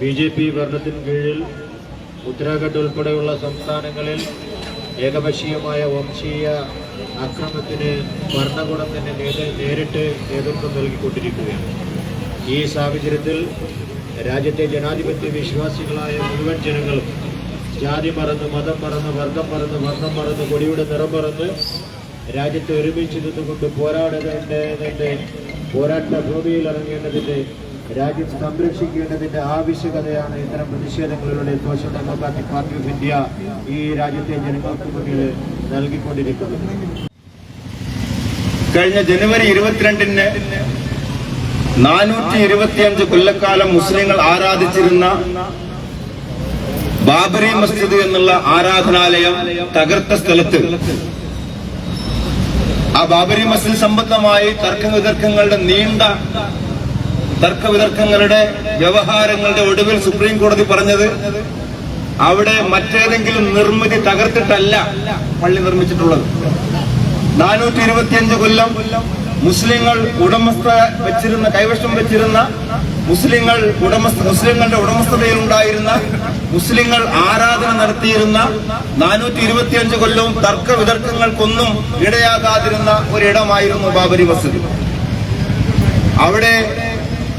B J P ഭരണത്തിന് കീഴിൽ ഉത്തരാഖണ്ഡ് ഉൾപ്പെടെയുള്ള സംസ്ഥാനങ്ങളിൽ ഏകപക്ഷീയമായ വംശീയ അക്രമത്തിന് ഭരണകൂടം തന്നെ നേരിട്ട് നേതൃത്വം നൽകിക്കൊണ്ടിരിക്കുകയാണ്. ഈ സാഹചര്യത്തിൽ രാജ്യത്തെ ജനാധിപത്യ വിശ്വാസികളായ മുഴുവൻ ജനങ്ങളും ജാതി മറന്ന് മതം മറന്ന് വർഗം മറന്ന് വർണം മറന്ന് കൊടിയുടെ നിറം മറന്ന് രാജ്യത്തെ ഒരുമിച്ച് നിന്നുകൊണ്ട് പോരാടേണ്ടതിന്റെ പോരാട്ട ഭൂമിയിൽ ഇറങ്ങേണ്ടതിന്റെ രാജ്യം സംരക്ഷിക്കേണ്ടതിന്റെ ആവശ്യകതയാണ് ഇത്തരം പ്രതിഷേധങ്ങളിലൂടെ social democratic party of India ഈ രാജ്യത്തെ ജനങ്ങൾക്ക് മുന്നിൽ നൽകിക്കൊണ്ടിരിക്കുന്നത്. കഴിഞ്ഞ ജനുവരി ഇരുപത്തിരണ്ടിന് നാനൂറ്റി ഇരുപത്തിയഞ്ച് കൊല്ലക്കാലം മുസ്ലിങ്ങൾ ആരാധിച്ചിരുന്ന ബാബറി മസ്ജിദ് എന്നുള്ള ആരാധനാലയം തകർത്ത സ്ഥലത്ത് ആ ബാബരി മസ്ജിദ് സംബന്ധമായി തർക്കവിതർക്കങ്ങളുടെ നീണ്ട തർക്കവിതർക്കങ്ങളുടെ വ്യവഹാരങ്ങളുടെ ഒടുവിൽ സുപ്രീം കോടതി പറഞ്ഞത് അവിടെ മറ്റേതെങ്കിലും നിർമ്മിതി തകർത്തിട്ടല്ല പള്ളി നിർമ്മിച്ചിട്ടുള്ളത്. നാനൂറ്റി ഇരുപത്തിയഞ്ച് കൊല്ലം മുസ്ലിങ്ങൾ ഉടമസ്ഥ വെച്ചിരുന്ന കൈവശം വെച്ചിരുന്ന മുസ്ലിങ്ങൾ ഉടമസ്ഥ മുസ്ലിങ്ങളുടെ ഉടമസ്ഥതയിൽ ഉണ്ടായിരുന്ന മുസ്ലിങ്ങൾ ആരാധന നടത്തിയിരുന്ന നാനൂറ്റി ഇരുപത്തിയഞ്ച് കൊല്ലവും തർക്ക വിതർക്കങ്ങൾക്കൊന്നും ഇടയാകാതിരുന്ന ഒരിടമായിരുന്നു ബാബരി മസ്ജിദ്. അവിടെ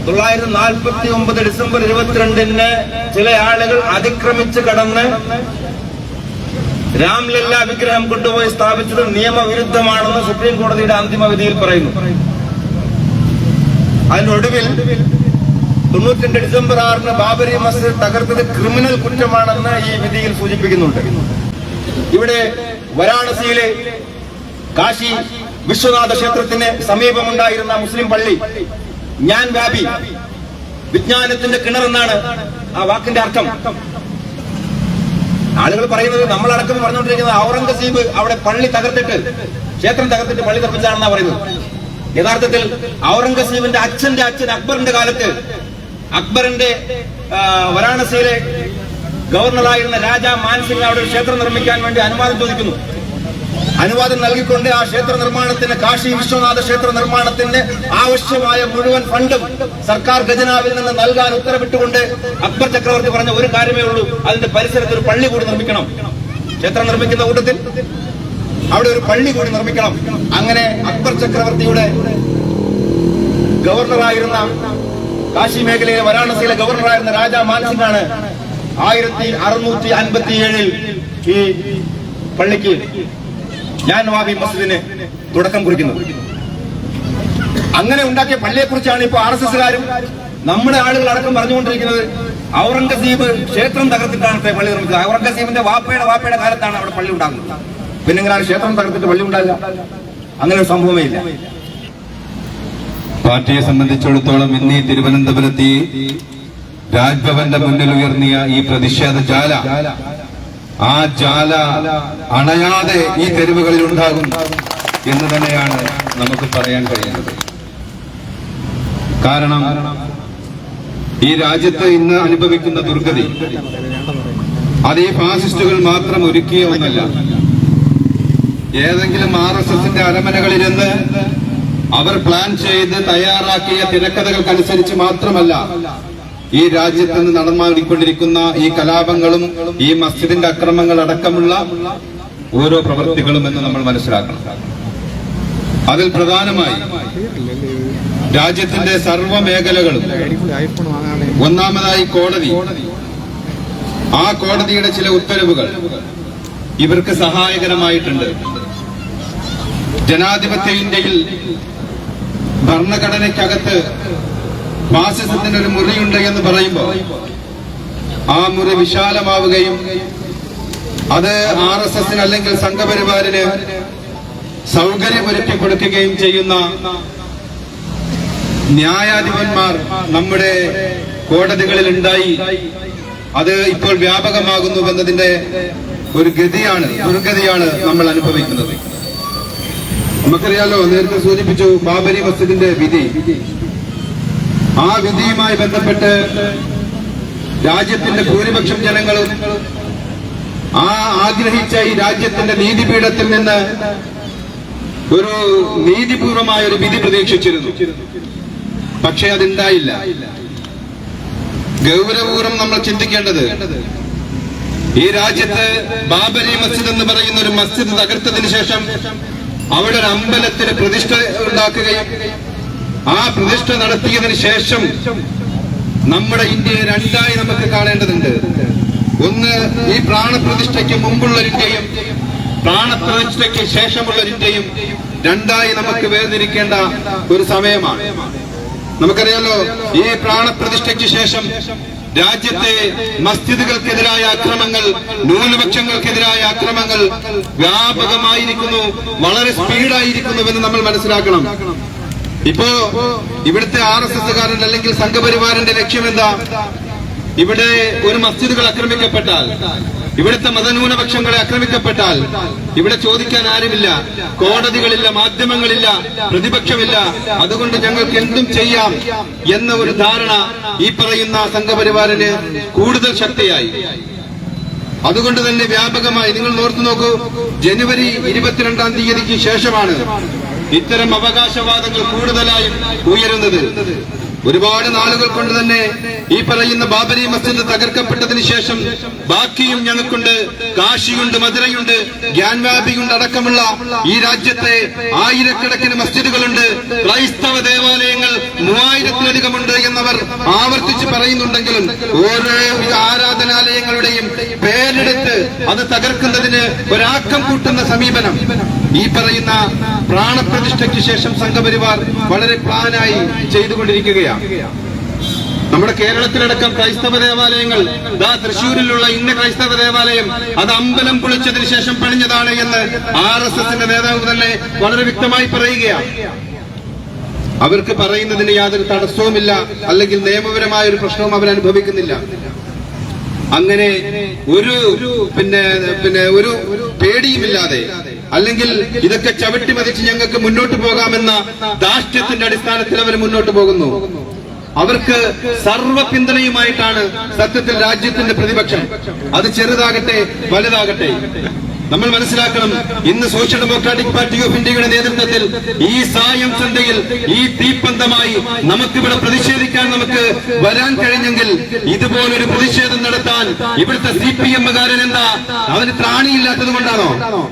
തൊള്ളായിരത്തി നാൽപ്പത്തി ഒമ്പത് ഡിസംബർ ഇരുപത്തിരണ്ടിന് ചില ആളുകൾ അതിക്രമിച്ച് കടന്ന് രാംലല്ല വിഗ്രഹം കൊണ്ടുപോയി സ്ഥാപിച്ചത് നിയമവിരുദ്ധമാണെന്ന് സുപ്രീം കോടതിയുടെ അന്തിമ വിധിയിൽ പറയുന്നു. അതിനൊടുവിൽ തൊണ്ണൂറ്റിരണ്ട് ഡിസംബർ ആറിന് ബാബരി മസ്ജിദ് തകർത്തത് ക്രിമിനൽ കുറ്റമാണെന്ന് ഈ വിധിയിൽ സൂചിപ്പിക്കുന്നുണ്ട്. ഇവിടെ വരാണസിയിലെ കാശി വിശ്വനാഥ ക്ഷേത്രത്തിന് സമീപമുണ്ടായിരുന്ന മുസ്ലിം പള്ളി ഞാൻ വ്യാപി വിജ്ഞാനത്തിന്റെ കിണർ എന്നാണ് ആ വാക്കിന്റെ അർത്ഥം. ആളുകൾ പറയുന്നത് നമ്മളടക്കം പറഞ്ഞുകൊണ്ടിരിക്കുന്നത് ഔറംഗസീബ് അവിടെ പള്ളി തകർത്തിട്ട് ക്ഷേത്രം തകർത്തിട്ട് പള്ളി തർപ്പിച്ചാണെന്നാണ് പറയുന്നത്. യഥാർത്ഥത്തിൽ ഔറംഗസീബിന്റെ അച്ഛന്റെ അച്ഛൻ അക്ബറിന്റെ കാലത്ത് അക്ബറിന്റെ വാരാണസിയിലെ ഗവർണറായിരുന്ന രാജാ മാൻസിംഗ് അവിടെ ക്ഷേത്രം നിർമ്മിക്കാൻ വേണ്ടി അനുവാദം ചോദിക്കുന്നു. അനുവാദം നൽകിക്കൊണ്ട് ആ ക്ഷേത്ര നിർമ്മാണത്തിന് കാശി വിശ്വനാഥ ക്ഷേത്ര നിർമ്മാണത്തിന് ആവശ്യമായ മുഴുവൻ ഫണ്ടും സർക്കാർ ഖജനാവിൽ നിന്ന് നൽകാൻ ഉത്തരവിട്ടുകൊണ്ട് അക്ബർ ചക്രവർത്തി പറഞ്ഞ ഒരു കാര്യമേ ഉള്ളൂ. അതിന്റെ പരിസരത്ത് ഒരു പള്ളി കൂടി നിർമ്മിക്കണം. ക്ഷേത്രം നിർമ്മിക്കുന്ന കൂട്ടത്തിൽ അവിടെ ഒരു പള്ളി കൂടി നിർമ്മിക്കണം. അങ്ങനെ അക്ബർ ചക്രവർത്തിയുടെ ഗവർണറായിരുന്ന കാശി മേഖലയിലെ വാരാണസിയിലെ ഗവർണറായിരുന്ന രാജാ മാൻസിംഗാണ് ആയിരത്തി അറുന്നൂറ്റി അൻപത്തി ഏഴിൽ ഈ പള്ളിക്ക് ഞാൻ നവാബി മസ്ജിദിന് തുടക്കം കുറിക്കുന്നത് അങ്ങനെ ഉണ്ടാക്കിയ പള്ളിയെ കുറിച്ചാണ് ഇപ്പൊ ആർ എസ് എസ്കാരും നമ്മുടെ ആളുകൾ അടക്കം പറഞ്ഞുകൊണ്ടിരിക്കുന്നത്. ഔറംഗസീബ് ക്ഷേത്രം തകർത്തിട്ടാണ് പള്ളി നിർമ്മിച്ചത്. ഔറംഗസീബിന്റെ വാപ്പയുടെ വാപ്പയുടെ കാലത്താണ് അവിടെ പള്ളി ഉണ്ടാകുന്നത്. പിന്നെ ഇങ്ങനെ ക്ഷേത്രം തകർത്തിട്ട് പള്ളി ഉണ്ടാകില്ല അങ്ങനെ ഒരു സംഭവമേ ഇല്ല. പാർട്ടിയെ സംബന്ധിച്ചിടത്തോളം ഇന്ന് ഈ തിരുവനന്തപുരത്ത് രാജ്ഭവന്റെ മുന്നിൽ ഉയർന്നിയ ഈ പ്രതിഷേധ ജാല ആ ജാല അണയാതെ ഈ തെരുവുകളിൽ ഉണ്ടാകും എന്ന് തന്നെയാണ് നമുക്ക് പറയാൻ കഴിയുന്നത്. കാരണം ഈ രാജ്യത്ത് ഇന്ന് അനുഭവിക്കുന്ന ദുർഗതി അത് ഈ ഫാസിസ്റ്റുകൾ മാത്രം ഒരുക്കിയ ഒന്നല്ല. ഏതെങ്കിലും ആർ എസ് എസിന്റെ അരമനകളിലിരുന്ന് അവർ പ്ലാൻ ചെയ്ത് തയ്യാറാക്കിയ തിരക്കഥകൾക്കനുസരിച്ച് മാത്രമല്ല ഈ രാജ്യത്ത് നിന്ന് നടമാടിക്കൊണ്ടിരിക്കുന്ന ഈ കലാപങ്ങളും ഈ മസ്ജിദിന്റെ അക്രമങ്ങൾ അടക്കമുള്ള ഓരോ പ്രവൃത്തികളും എന്ന് നമ്മൾ മനസ്സിലാക്കണം. അതിൽ പ്രധാനമായി രാജ്യത്തിന്റെ സർവ മേഖലകളും ഒന്നാമതായി കോടതി. ആ കോടതിയുടെ ചില ഉത്തരവുകൾ ഇവർക്ക് സഹായകരമായിട്ടുണ്ട്. ജനാധിപത്യ ഇന്ത്യയിൽ ഭരണഘടനയ്ക്കകത്ത് ഫാസിസത്തിന് ഒരു മുറിയുണ്ട് എന്ന് പറയുമ്പോൾ ആ മുറി വിശാലമാവുകയും അത് ആർ എസ് എസിന് അല്ലെങ്കിൽ സംഘപരിവാറിന് സൗകര്യമൊരുക്കി കൊടുക്കുകയും ചെയ്യുന്ന ന്യായാധിപന്മാർ നമ്മുടെ കോടതികളിൽ ഉണ്ടായി അത് ഇപ്പോൾ വ്യാപകമാകുന്നു എന്നതിന്റെ ഒരു ഗതിയാണ് ദുർഗതിയാണ് നമ്മൾ അനുഭവിക്കുന്നത്. നമുക്കറിയാലോ നേരത്തെ സൂചിപ്പിച്ചു ബാബരി മസ്ജിദിന്റെ വിധി. ആ വിധിയുമായി ബന്ധപ്പെട്ട് രാജ്യത്തിന്റെ ഭൂരിപക്ഷം ജനങ്ങളും ആ ആഗ്രഹിച്ച ഈ രാജ്യത്തിന്റെ നീതിപീഠത്തിൽ നിന്ന് ഒരു നീതിപൂർവമായ ഒരു വിധി പ്രതീക്ഷിച്ചിരുന്നു. പക്ഷെ അതുണ്ടായില്ല. ഗൗരവപൂർവം നമ്മൾ ചിന്തിക്കേണ്ടത് ഈ രാജ്യത്ത് ബാബരി മസ്ജിദ് എന്ന് പറയുന്ന ഒരു മസ്ജിദ് തകർത്തതിന് ശേഷം അവിടെ ഒരു അമ്പലത്തിന് പ്രതിഷ്ഠ ഉണ്ടാക്കുകയും ആ പ്രതിഷ്ഠ നടത്തിയതിനു ശേഷം നമ്മുടെ ഇന്ത്യയെ രണ്ടായി നമുക്ക് കാണേണ്ടതുണ്ട്. ഒന്ന് ഈ പ്രാണപ്രതിഷ്ഠയ്ക്ക് മുമ്പുള്ളൊരിന്ത്യയും പ്രാണപ്രതിഷ്ഠയ്ക്ക് ശേഷമുള്ളൊരിന്ത്യയും രണ്ടായി നമുക്ക് വേർതിരിക്കേണ്ട ഒരു സമയമാണ്. നമുക്കറിയാലോ ഈ പ്രാണപ്രതിഷ്ഠയ്ക്ക് ശേഷം രാജ്യത്തെ മസ്ജിദുകൾക്കെതിരായ അക്രമങ്ങൾ ന്യൂനപക്ഷങ്ങൾക്കെതിരായ അക്രമങ്ങൾ വ്യാപകമായിരിക്കുന്നു വളരെ സ്പീഡായിരിക്കുന്നുവെന്ന് നമ്മൾ മനസ്സിലാക്കണം. ഇപ്പോ ഇവിടുത്തെ ആർ എസ് എസ്സുകാരൻ അല്ലെങ്കിൽ സംഘപരിവാറിന്റെ ലക്ഷ്യം എന്താ ഇവിടെ ഒരു മസ്ജിദുകൾ ആക്രമിക്കപ്പെട്ടാൽ ഇവിടുത്തെ മതന്യൂനപക്ഷങ്ങളെ ആക്രമിക്കപ്പെട്ടാൽ ഇവിടെ ചോദിക്കാൻ ആരുമില്ല കോടതികളില്ല മാധ്യമങ്ങളില്ല പ്രതിപക്ഷമില്ല. അതുകൊണ്ട് ഞങ്ങൾക്ക് എന്തും ചെയ്യാം എന്ന ഒരു ധാരണ ഈ പറയുന്ന സംഘപരിവാറിന് കൂടുതൽ ശക്തിയായി. അതുകൊണ്ട് തന്നെ വ്യാപകമായി നിങ്ങൾ നോർത്തു നോക്കൂ ജനുവരി ഇരുപത്തിരണ്ടാം തീയതിക്ക് ശേഷമാണ് ഇത്തരം അവകാശവാദങ്ങൾ കൂടുതലായും ഉയരുന്നത് ഒരുപാട് നാളുകൾ കൊണ്ട് തന്നെ ഈ പറയുന്ന ബാബരി മസ്ജിദ് തകർക്കപ്പെട്ടതിന് ശേഷം ബാക്കിയും ഞങ്ങൾക്കുണ്ട് കാശിയുണ്ട് മധുരയുണ്ട് ഗ്യാൻവാബിയുണ്ട് അടക്കമുള്ള ഈ രാജ്യത്തെ ആയിരക്കണക്കിന് മസ്ജിദുകളുണ്ട്. ക്രൈസ്തവ ദേവാലയങ്ങൾ മൂവായിരത്തിലധികമുണ്ട് എന്നവർ ആവർത്തിച്ച് പറയുന്നുണ്ടെങ്കിലും ഓരോ ആരാധനാലയങ്ങളുടെയും പേരെടുത്ത് അത് തകർക്കുന്നതിന് ഒരാക്കം കൂട്ടുന്ന സമീപനം. ഈ പറയുന്ന പ്രാണപ്രതിഷ്ഠയ്ക്ക് ശേഷം സംഘപരിവാർ വളരെ പ്ലാനായി ചെയ്തുകൊണ്ടിരിക്കുകയാണ്. നമ്മുടെ കേരളത്തിലടക്കം ക്രൈസ്തവ ദേവാലയങ്ങൾ ദാ തൃശൂരിലുള്ള ഇന്ന ക്രൈസ്തവ ദേവാലയം അത് അമ്പലം പൊളിച്ചതിന് ശേഷം പണിഞ്ഞതാണ് എന്ന് ആർ എസ് എസിന്റെ നേതാവ് തന്നെ വളരെ വ്യക്തമായി പറയുകയാണ്. അവർക്ക് പറയുന്നതിന് യാതൊരു തടസ്സവുമില്ല അല്ലെങ്കിൽ നിയമപരമായ ഒരു പ്രശ്നവും അവർ അനുഭവിക്കുന്നില്ല. അങ്ങനെ ഒരു പിന്നെ പിന്നെ ഒരു പേടിയുമില്ലാതെ അല്ലെങ്കിൽ ഇതൊക്കെ ചവിട്ടി മതിച്ച് ഞങ്ങൾക്ക് മുന്നോട്ട് പോകാമെന്ന ദാഷ്ട്യത്തിന്റെ അടിസ്ഥാനത്തിൽ അവർ മുന്നോട്ട് പോകുന്നു. അവർക്ക് സർവ പിന്തുണയുമായിട്ടാണ് സത്യത്തിൽ രാജ്യത്തിന്റെ പ്രതിപക്ഷം. അത് ചെറുതാകട്ടെ വലുതാകട്ടെ. നമ്മൾ മനസ്സിലാക്കണം ഇന്ന് സോഷ്യൽ ഡെമോക്രാറ്റിക് പാർട്ടി ഓഫ് ഇന്ത്യയുടെ നേതൃത്വത്തിൽ ഈ സായം ചന്തയിൽ ഈ തീപ്പന്തമായി നമുക്കിവിടെ പ്രതിഷേധിക്കാൻ നമുക്ക് വരാൻ കഴിഞ്ഞെങ്കിൽ ഇതുപോലൊരു പ്രതിഷേധം നടത്താൻ ഇവിടുത്തെ സി പി എമ്മുകാരൻ എന്താ? അവന് ത്രാണിയില്ലാത്തത് കൊണ്ടാണോ?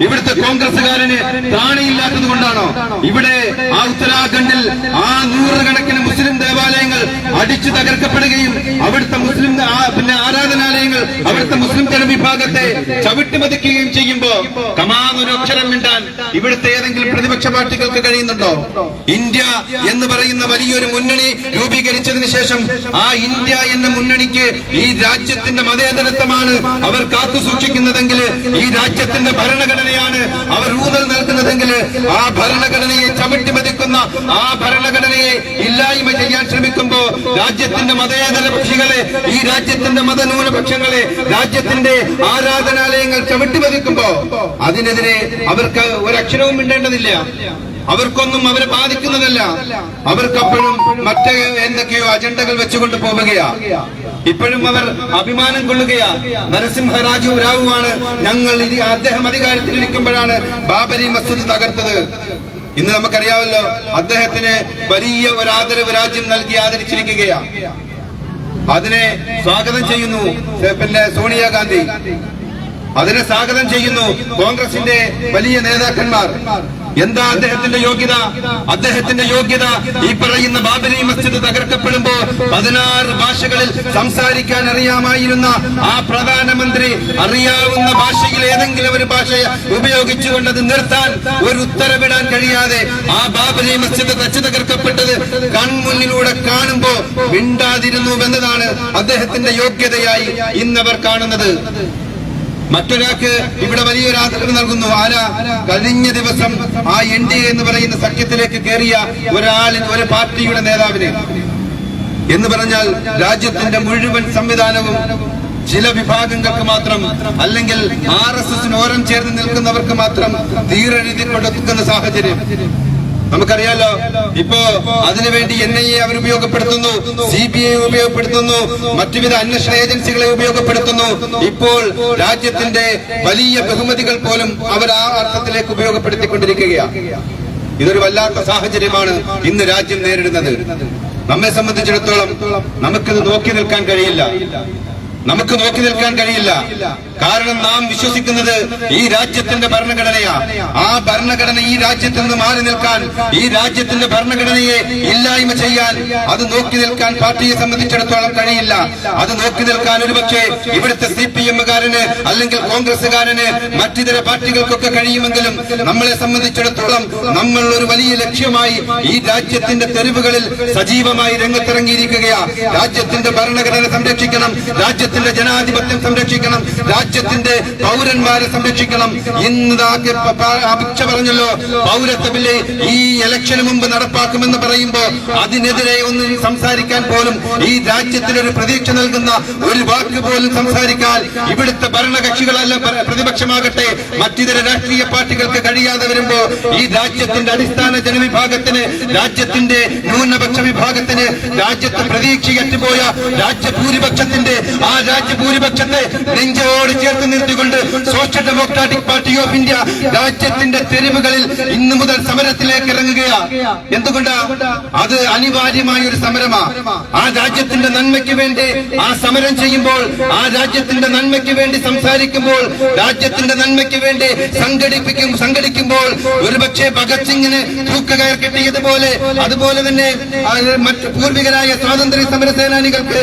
ഇവിടുത്തെ കോൺഗ്രസുകാരന് ത്രാണിയില്ലാത്തത് കൊണ്ടാണോ? ഇവിടെ ആ ഉത്തരാഖണ്ഡിൽ ആ നൂറുകണക്കിന് മുസ്ലിം ദേവാലയങ്ങൾ അടിച്ചു തകർക്കപ്പെടുകയും അവിടുത്തെ മുസ്ലിം പിന്നെ ആരാധനാലയങ്ങൾ അവിടുത്തെ മുസ്ലിം ജനവിഭാഗത്തെ ചവിട്ടിമതിക്കുകയും ചെയ്യുമ്പോ കമാന്നൊരു അക്ഷരം മിണ്ടാൻ ഇവിടുത്തെ ഏതെങ്കിലും പ്രതിപക്ഷ പാർട്ടികൾക്ക് കഴിയുന്നുണ്ടോ? ഇന്ത്യ എന്ന് പറയുന്ന വലിയൊരു മുന്നണി രൂപീകരിച്ചതിന് ശേഷം ആ ഇന്ത്യ എന്ന മുന്നണിക്ക് ഈ രാജ്യത്തിന്റെ മതേതരത്വമാണ് അവർ കാത്തു സൂക്ഷിക്കുന്നതെങ്കിൽ ഈ രാജ്യത്തിന്റെ ഭരണഘടനയാണ് അവർ ഊന്നൽ നൽകുന്നതെങ്കിൽ ആ ഭരണഘടനയെ ചവിട്ടി മതിക്കുന്ന ആ ഭരണഘടനയെ ഇല്ലായ്മ ചെയ്യാൻ ശ്രമിക്കുമ്പോ രാജ്യത്തിന്റെ മതേതര പക്ഷികളെ ഈ രാജ്യത്തിന്റെ മതന്യൂനപക്ഷങ്ങളെ രാജ്യത്തിന്റെ ആരാധനാലയങ്ങൾ ചവിട്ടിമതിക്കുമ്പോ അതിനെതിരെ അവർക്ക് ഒരക്ഷരവും മിണ്ടേണ്ടതില്ല. അവർക്കൊന്നും അവരെ ബാധിക്കുന്നതല്ല. അവർക്കപ്പോഴും മറ്റ് എന്തൊക്കെയോ അജണ്ടകൾ വെച്ചുകൊണ്ട് പോവുകയാ ഇപ്പോഴും അവർ അഭിമാനം കൊള്ളുകയാ. നരസിംഹരാജു രാവുമാണ് ഞങ്ങൾ ഇനി അദ്ദേഹം അധികാരത്തിലിരിക്കുമ്പോഴാണ് ബാബരി മസ്ജിദ് തകർത്തത്. ഇന്ന് നമുക്കറിയാമല്ലോ അദ്ദേഹത്തിന് വലിയ ഒരു ആദരവ് രാജ്യം നൽകി ആദരിച്ചിരിക്കുകയാ. അതിനെ സ്വാഗതം ചെയ്യുന്നു പിന്നെ സോണിയാഗാന്ധി അതിനെ സ്വാഗതം ചെയ്യുന്നു കോൺഗ്രസിന്റെ വലിയ നേതാക്കന്മാർ. എന്താ അദ്ദേഹത്തിന്റെ യോഗ്യത? അദ്ദേഹത്തിന്റെ യോഗ്യത ഈ പറയുന്ന ബാബരി മസ്ജിദ് തകർക്കപ്പെടുമ്പോ പതിനാറ് ഭാഷകളിൽ സംസാരിക്കാൻ അറിയാമായിരുന്ന ആ പ്രധാനമന്ത്രി അറിയാവുന്ന ഭാഷയിൽ ഏതെങ്കിലും ഒരു ഭാഷ ഉപയോഗിച്ചുകൊണ്ട് അത് നിർത്താൻ ഒരു ഉത്തരവിടാൻ കഴിയാതെ ആ ബാബരി മസ്ജിദ് തച്ചു തകർക്കപ്പെട്ടത് കൺമുന്നിലൂടെ കാണുമ്പോ മിണ്ടാതിരുന്നു എന്നതാണ് അദ്ദേഹത്തിന്റെ യോഗ്യതയായി ഇന്നവർ കാണുന്നത്. മറ്റൊരാൾക്ക് ഇവിടെ വലിയൊരു ആദരവ് നൽകുന്നു. ആരാ? കഴിഞ്ഞ ദിവസം ആ എൻ ഡി എ എന്ന് പറയുന്ന സഖ്യത്തിലേക്ക് കയറിയ ഒരാളിന് ഒരു പാർട്ടിയുടെ നേതാവിന്. എന്ന് പറഞ്ഞാൽ രാജ്യത്തിന്റെ മുഴുവൻ സംവിധാനവും ചില വിഭാഗങ്ങൾക്ക് മാത്രം അല്ലെങ്കിൽ ആർ എസ് എസിന് ഓരം ചേർന്ന് നിൽക്കുന്നവർക്ക് മാത്രം തീരെഴുതി കൊടുക്കുന്ന സാഹചര്യം. നമുക്കറിയാലോ ഇപ്പോ അതിനുവേണ്ടി എൻ ഐ എ അവർ ഉപയോഗപ്പെടുത്തുന്നു സി ബി ഐ ഉപയോഗപ്പെടുത്തുന്നു മറ്റുവിധ അന്വേഷണ ഏജൻസികളെ ഉപയോഗപ്പെടുത്തുന്നു. ഇപ്പോൾ രാജ്യത്തിന്റെ വലിയ ബഹുമതികൾ പോലും അവർ ആ അർത്ഥത്തിലേക്ക് ഉപയോഗപ്പെടുത്തിക്കൊണ്ടിരിക്കുകയാണ്. ഇതൊരു വല്ലാത്ത സാഹചര്യമാണ് ഇന്ന് രാജ്യം നേരിടുന്നത്. നമ്മെ സംബന്ധിച്ചിടത്തോളം നമുക്കിത് നോക്കി നിൽക്കാൻ കഴിയില്ല. നമുക്ക് നോക്കി നിൽക്കാൻ കഴിയില്ല. കാരണം നാം വിശ്വസിക്കുന്നത് ഈ രാജ്യത്തിന്റെ ഭരണഘടനയാ. ആ ഭരണഘടന ഈ രാജ്യത്ത് നിന്ന് മാറി നിൽക്കാൻ ഈ രാജ്യത്തിന്റെ ഭരണഘടനയെ ഇല്ലായ്മ ചെയ്യാൻ അത് നോക്കി നിൽക്കാൻ പാർട്ടിയെ സംബന്ധിച്ചിടത്തോളം കഴിയില്ല. അത് നോക്കി നിൽക്കാൻ ഒരുപക്ഷെ ഇവിടുത്തെ സി പി എമ്മുകാരന് അല്ലെങ്കിൽ കോൺഗ്രസുകാരന് മറ്റിതര പാർട്ടികൾക്കൊക്കെ കഴിയുമെങ്കിലും നമ്മളെ സംബന്ധിച്ചിടത്തോളം നമ്മൾ ഒരു വലിയ ലക്ഷ്യമായി ഈ രാജ്യത്തിന്റെ തെരുവുകളിൽ സജീവമായി രംഗത്തിറങ്ങിയിരിക്കുകയാ. രാജ്യത്തിന്റെ ഭരണഘടന സംരക്ഷിക്കണം. രാജ്യത്തിന്റെ ജനാധിപത്യം സംരക്ഷിക്കണം രാജ്യത്തിന്റെ പൗരന്മാരെ സംരക്ഷിക്കണം. ഇന്ന് പ- പറഞ്ഞല്ലോ പൗരത്വ ബില്ല് ഈ ഇലക്ഷന് മുമ്പ് നടപ്പാക്കുമെന്ന് പറയുമ്പോ അതിനെതിരെ ഒന്ന് സംസാരിക്കാൻ പോലും ഈ രാജ്യത്തിന് ഒരു പ്രതീക്ഷ നൽകുന്ന ഒരു വാക്ക് പോലും സംസാരിക്കാൻ ഇവിടുത്തെ ഭരണകക്ഷികളല്ല പ്രതിപക്ഷമാകട്ടെ മറ്റിതര രാഷ്ട്രീയ പാർട്ടികൾക്ക് കഴിയാതെ വരുമ്പോ ഈ രാജ്യത്തിന്റെ അടിസ്ഥാന ജനവിഭാഗത്തിന് രാജ്യത്തിന്റെ ന്യൂനപക്ഷ വിഭാഗത്തിന് രാജ്യത്ത് പ്രതീക്ഷയറ്റുപോയ രാജ്യഭൂരിപക്ഷത്തിന്റെ ആ രാജ്യഭൂരിപക്ഷത്തെ നെഞ്ചോട് ചേർത്ത് നിർത്തിക്കൊണ്ട് social democratic party of India രാജ്യത്തിന്റെ തെരുവുകളിൽ ഇന്നു മുതൽ സമരത്തിലേക്ക് ഇറങ്ങുകയാണ് എന്തുകൊണ്ടാ? അത് അനിവാര്യമായ ഒരു സമരമാ. ആ രാജ്യത്തിന്റെ നന്മയ്ക്ക് വേണ്ടി ആ സമരം ചെയ്യുമ്പോൾ ആ രാജ്യത്തിന്റെ നന്മയ്ക്ക് വേണ്ടി സംസാരിക്കുമ്പോൾ രാജ്യത്തിന്റെ നന്മയ്ക്ക് വേണ്ടി സംഘടിപ്പിക്കും സംഘടിക്കുമ്പോൾ ഒരുപക്ഷെ ഭഗത് സിംഗിന് തൂക്കുകയർ കിട്ടിയതുപോലെ അതുപോലെ തന്നെ മറ്റു പൂർവികരായ സ്വാതന്ത്ര്യ സമര സേനാനികൾക്ക്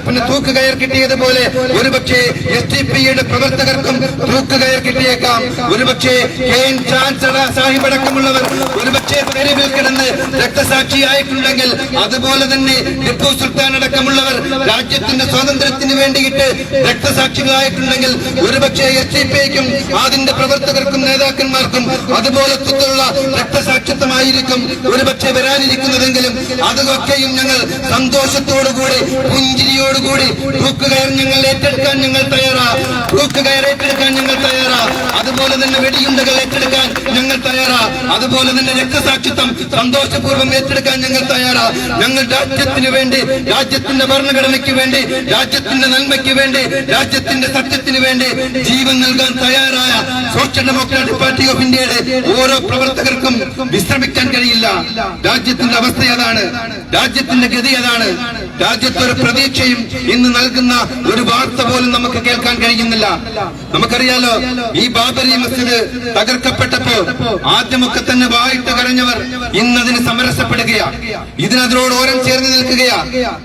പിന്നെ തൂക്കുകയർ കിട്ടിയതുപോലെ ഒരുപക്ഷെ എസ് ഡി പിയുടെ പ്രവർത്തകർക്കും തൂക്കുകയർ കിട്ടിയേക്കാം. ഒരുപക്ഷെ കെ സാഹിബ് അടക്കമുള്ളവർ ഒരുപക്ഷെ തെരുവിൽ കിടന്ന് രക്തസാക്ഷിയായിട്ടുണ്ടെങ്കിൽ അതുപോലെ തന്നെ ടിപ്പു സുൽത്താൻ അടക്കമുള്ളവർ രാജ്യത്തിന്റെ സ്വാതന്ത്ര്യത്തിന് വേണ്ടിയിട്ട് രക്തസാക്ഷികളായിട്ടുണ്ടെങ്കിൽ ഒരുപക്ഷെ എസ് ഡി പിക്കും അതിന്റെ പ്രവർത്തകർക്കും നേതാക്കന്മാർക്കും അതുപോലെ രക്തസാക്ഷിത്വമായിരിക്കും ഒരുപക്ഷെ വരാനിരിക്കുന്നതെങ്കിലും അതൊക്കെയും ഞങ്ങൾ സന്തോഷത്തോടുകൂടി പുഞ്ചിരിയോടുകൂടി ഞങ്ങൾ ഏറ്റെടുക്കാൻ ഞങ്ങൾ തയ്യാറാ. തൂക്കുകയർ ഏറ്റെടുക്കാൻ ഞങ്ങൾ തയ്യാറാ. അതുപോലെ തന്നെ വെടിയുണ്ടകൾ ഏറ്റെടുക്കാൻ ഞങ്ങൾ തയ്യാറാ. അതുപോലെ തന്നെ രക്തസാക്ഷിത്വം സന്തോഷപൂർവം ഏറ്റെടുക്കാൻ ഞങ്ങൾ തയ്യാറാ. ഞങ്ങൾ രാജ്യത്തിന് വേണ്ടി രാജ്യത്തിന്റെ ഭരണഘടനയ്ക്ക് വേണ്ടി രാജ്യത്തിന്റെ നന്മയ്ക്ക് വേണ്ടി രാജ്യത്തിന്റെ സത്യത്തിന് വേണ്ടി ജീവൻ നൽകാൻ തയ്യാറായ സോഷ്യൽ ഡെമോക്രാറ്റിക് പാർട്ടി ഓഫ് ഇന്ത്യയുടെ ഓരോ പ്രവർത്തകർക്കും വിശ്രമിക്കാൻ കഴിയില്ല. രാജ്യത്തിന്റെ അവസ്ഥ അതാണ് രാജ്യത്തിന്റെ ഗതി അതാണ് രാജ്യത്തൊരു പ്രതീക്ഷയും ഇന്ന് നൽകുന്ന ഒരു വാർത്ത പോലും നമുക്ക് കേൾക്കാൻ കഴിയുന്നില്ല. നമുക്കറിയാലോ ഈ ബാബരി മസ്ജിദ് തകർക്കപ്പെട്ടപ്പോ ആദ്യമൊക്കെ തന്നെ വായിട്ട് കരഞ്ഞവർ ഇന്ന് അതിന് സമരസപ്പെടുകയാണ് ഇതിനതിനോട് ഓരം ചേർന്ന് നിൽക്കുകയാ.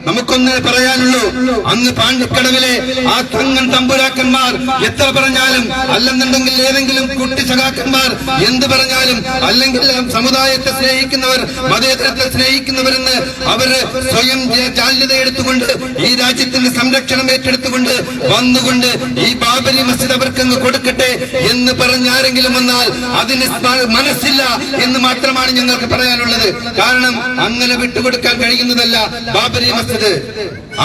നമുക്കൊന്ന് പറയാനുള്ളൂ അന്ന് പാണ്ടിക്കടവിലെ ആ തങ്ങൻ തമ്പുരാക്കന്മാർ എത്ര പറഞ്ഞാലും അല്ലെന്നുണ്ടെങ്കിൽ ഏതെങ്കിലും കുട്ടി സഖാക്കന്മാർ എന്ത് പറഞ്ഞാലും അല്ലെങ്കിൽ സമുദായത്തെ സ്നേഹിക്കുന്നവർ മതേതരത്തെ സ്നേഹിക്കുന്നവരെന്ന് അവർ സ്വയം ജ- ജാള്യത എടുത്തുകൊണ്ട് ഈ രാജ്യത്തിന്റെ സംരക്ഷണം ഏറ്റെടുത്തുകൊണ്ട് വന്നുകൊണ്ട് ഈ ബാബരി മസ്ജിദ് അവർക്കങ്ങ് കൊടുക്കട്ടെ എന്ന് പറഞ്ഞാരെങ്കിലും വന്നാൽ അതിന് മനസ്സില്ല എന്ന് മാത്രമാണ് ഞങ്ങൾക്ക് പറയാനുള്ളത്. കാരണം അങ്ങനെ വിട്ടുകൊടുക്കാൻ കഴിയുന്നതല്ല ബാബരി മസ്ജിദ്.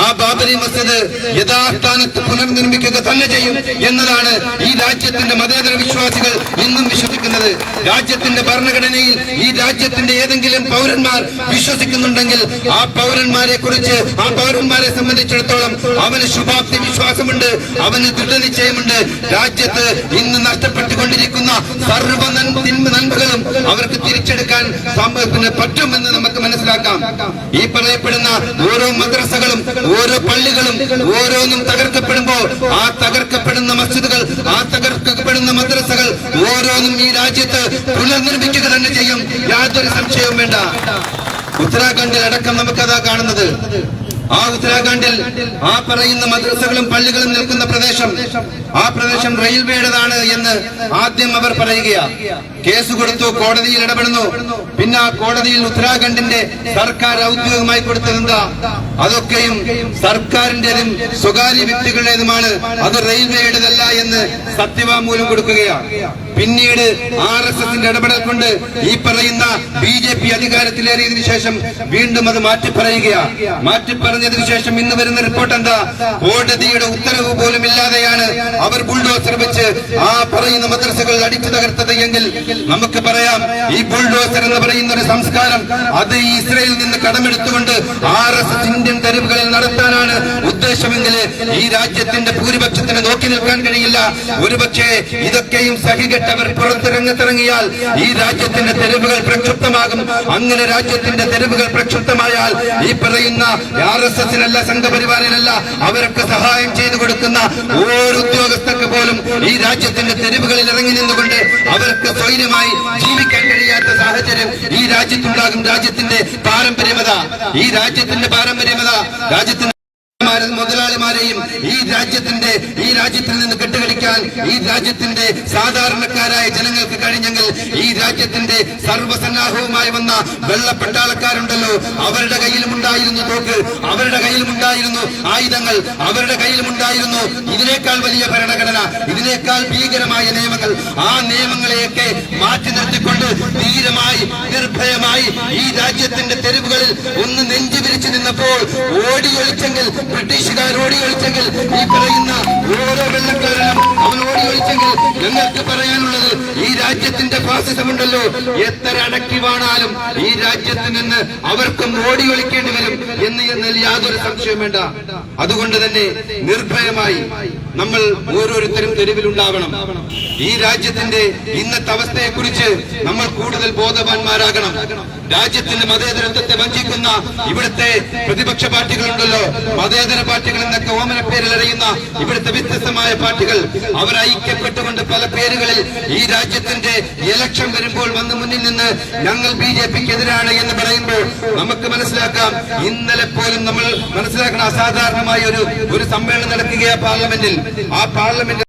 ആ ബാബരി മസ്ജിദ് യഥാസ്ഥാനത്ത് പുനർനിർമ്മിക്കുക തന്നെ ചെയ്യും എന്നതാണ് ഈ രാജ്യത്തിന്റെ മതേതര വിശ്വാസികൾ ഇന്നും വിശ്വസിക്കുന്നത്. രാജ്യത്തിന്റെ ഭരണഘടനയിൽ ഈ രാജ്യത്തിന്റെ ഏതെങ്കിലും പൗരന്മാർ വിശ്വസിക്കുന്നുണ്ടെങ്കിൽ ആ പൗരന്മാരെ കുറിച്ച് ആ പൗരന്മാരെ സംബന്ധിച്ചിടത്തോളം അവന് ശുഭാപ്തി വിശ്വാസമുണ്ട് അവന് ദൃഢനിശ്ചയമുണ്ട്. രാജ്യത്ത് ഇന്ന് നഷ്ടപ്പെട്ടുകൊണ്ടിരിക്കുന്ന സർവ നന്മകളും അവർക്ക് തിരിച്ചെടുക്കാൻ സമൂഹത്തിന് പറ്റുമെന്ന് നമുക്ക് മനസ്സിലാക്കാം. ഈ പറയപ്പെടുന്ന ഓരോ മദ്രസകളും ഓരോ പള്ളികളും ഓരോന്നും തകർക്കപ്പെടുമ്പോൾ ആ തകർക്കപ്പെടുന്ന മസ്ജിദുകൾ ആ തകർക്കപ്പെടുന്ന മദ്രസകൾ ഓരോന്നും ഈ രാജ്യത്ത് പുനർനിർമ്മിക്കുക തന്നെ ചെയ്യും. യാതൊരു സംശയവും വേണ്ട. ഉത്തരാഖണ്ഡിൽ അടക്കം നമുക്കതാ കാണുന്നത്. ആ ഉത്തരാഖണ്ഡിൽ ആ പറയുന്ന മദ്രസകളും പള്ളികളും നിൽക്കുന്ന പ്രദേശം ആ പ്രദേശം റെയിൽവേയുടേതാണ് എന്ന് ആദ്യം അവർ പറയുകയാ. കേസ് കൊടുത്തു കോടതിയിൽ ഇടപെടുന്നു. പിന്നെ ആ കോടതിയിൽ ഉത്തരാഖണ്ഡിന്റെ സർക്കാർ ഔദ്യോഗികമായി കൊടുത്തതെന്താ അതൊക്കെയും അതൊക്കെ സർക്കാരിന്റേതും സ്വകാര്യ വ്യക്തികളുടേതുമാണ്. അത് റെയിൽവേയുടേതല്ല എന്ന് സത്യവാങ്മൂലം കൊടുക്കുകയാണ് പിന്നീട് ആർ എസ് എസിന്റെ ഇടപെടൽ കൊണ്ട് ഈ പറയുന്ന ബി ജെ പി അധികാരത്തിലേറിയതിനു ശേഷം വീണ്ടും അത് മാറ്റി പറയുകയാണ് മാറ്റി പറഞ്ഞതിനു ശേഷം ഇന്ന് വരുന്ന റിപ്പോർട്ട് എന്താ? കോടതിയുടെ ഉത്തരവ് പോലും ഇല്ലാതെയാണ് അവർ ബുൾഡോസർ വെച്ച് ആ പറയുന്ന മദ്രസകൾ അടിച്ചു തകർത്തത് എങ്കിൽ നമുക്ക് പറയാം ഈ ബുൾഡോസർ എന്ന് പറയുന്ന ഒരു സംസ്കാരം അത് ഈ ഇസ്രയേലിൽ നിന്ന് കടമെടുത്തുകൊണ്ട് ആർ എസ് എസ് ഇന്ത്യൻ തെരുവുകളിൽ നടത്താനാണ് ഉദ്ദേശമെങ്കിൽ ഈ രാജ്യത്തിന്റെ ഭൂരിപക്ഷത്തിന് നോക്കി നിൽക്കാൻ കഴിയില്ല. ഒരുപക്ഷെ ഇതൊക്കെയും സഹികെട്ടവർ പുറത്തിറങ്ങത്തിറങ്ങിയാൽ ഈ രാജ്യത്തിന്റെ തെരുവുകൾ പ്രക്ഷുബ്ധമാകും. അങ്ങനെ രാജ്യത്തിന്റെ തെരുവുകൾ പ്രക്ഷുബ്ധമായാൽ ഈ പറയുന്ന ആർ എസ് എസിനല്ല സംഘപരിവാറിനല്ല അവരൊക്കെ സഹായം ചെയ്തു കൊടുക്കുന്ന ഓരോ ഉദ്യോഗസ്ഥർക്ക് പോലും ഈ രാജ്യത്തിന്റെ തെരുവുകളിൽ ഇറങ്ങി നിന്നുകൊണ്ട് അവർക്ക് സ്വൈര്യമായി ജീവിക്കാൻ കഴിയാത്ത സാഹചര്യം ഈ രാജ്യത്തുണ്ടാകും. രാജ്യത്തിന്റെ പാരമ്പര്യമത ഈ രാജ്യത്തിന്റെ പാരമ്പര്യമത രാജ്യത്തിന്റെ മാരും മുതലാളിമാരെയും ഈ രാജ്യത്തിന്റെ ഈ രാജ്യത്തിൽ നിന്ന് കെട്ടുകളിക്കാൻ ഈ രാജ്യത്തിന്റെ സാധാരണക്കാരായ ജനങ്ങൾക്ക് കഴിഞ്ഞെങ്കിൽ ഈ രാജ്യത്തിന്റെ സർവസന്നാഹവുമായി വന്ന വെള്ളപ്പെട്ടാളക്കാരുണ്ടല്ലോ അവരുടെ കയ്യിലും ഉണ്ടായിരുന്നു തോക്ക് അവരുടെ കയ്യിലും ഉണ്ടായിരുന്നു ആയുധങ്ങൾ അവരുടെ കയ്യിലും ഉണ്ടായിരുന്നു ഇതിനേക്കാൾ വലിയ ഭരണഘടന ഇതിനേക്കാൾ ഭീകരമായ നിയമങ്ങൾ ആ നിയമങ്ങളെയൊക്കെ മാറ്റി നിർത്തിക്കൊണ്ട് ധീരമായി നിർഭയമായി ഈ രാജ്യത്തിന്റെ തെരുവുകളിൽ ഒന്ന് നെഞ്ചു വിരിച്ചു നിന്നപ്പോൾ ഓടി ഒളിച്ചെങ്കിൽ ബ്രിട്ടീഷുകാർ ഓടി ഒളിച്ചെങ്കിൽ ഈ പറയുന്ന ഓരോ വെള്ളക്കാരനും അവൻ ഓടി ഒളിച്ചെങ്കിൽ ഞങ്ങൾക്ക് പറയാനുള്ളത് ഈ രാജ്യത്തിന്റെ ഫാസിസമുണ്ടല്ലോ. എത്ര അടക്കി വാണാലും ഈ രാജ്യത്ത് നിന്ന് അവർക്കും ഓടി ഒളിക്കേണ്ടി വരും എന്ന് എന്നതിൽ യാതൊരു സംശയവും വേണ്ട. അതുകൊണ്ട് തന്നെ നിർഭയമായി നമ്മൾ ഓരോരുത്തരും തെരുവിലുണ്ടാവണം. ഈ രാജ്യത്തിന്റെ ഇന്നത്തെ അവസ്ഥയെക്കുറിച്ച് നമ്മൾ കൂടുതൽ ബോധവാന്മാരാകണം. രാജ്യത്തിന്റെ മതേതരത്വത്തെ വഞ്ചിക്കുന്ന പ്രതിപക്ഷ പാർട്ടികളുണ്ടല്ലോ മതേതര പാർട്ടികൾ എന്നൊക്കെ ഓമന പേരിൽ അറിയുന്ന ഇവിടുത്തെ വ്യത്യസ്തമായ പാർട്ടികൾ. അവർ ഐക്യപ്പെട്ടുകൊണ്ട് പല പേരുകളിൽ ഈ രാജ്യത്തിന്റെ ഇലക്ഷൻ വരുമ്പോൾ വന്ന് മുന്നിൽ നിന്ന് ഞങ്ങൾ ബി ജെ പിക്ക് എതിരാണ് എന്ന് പറയുമ്പോൾ നമുക്ക് മനസ്സിലാക്കാം ഇന്നലെ പോലും നമ്മൾ മനസ്സിലാക്കണം അസാധാരണമായ ഒരു ഒരു സമ്മേളനം നടക്കുകയാണ് പാർലമെന്റിൽ. ആ പാർലമെന്റ്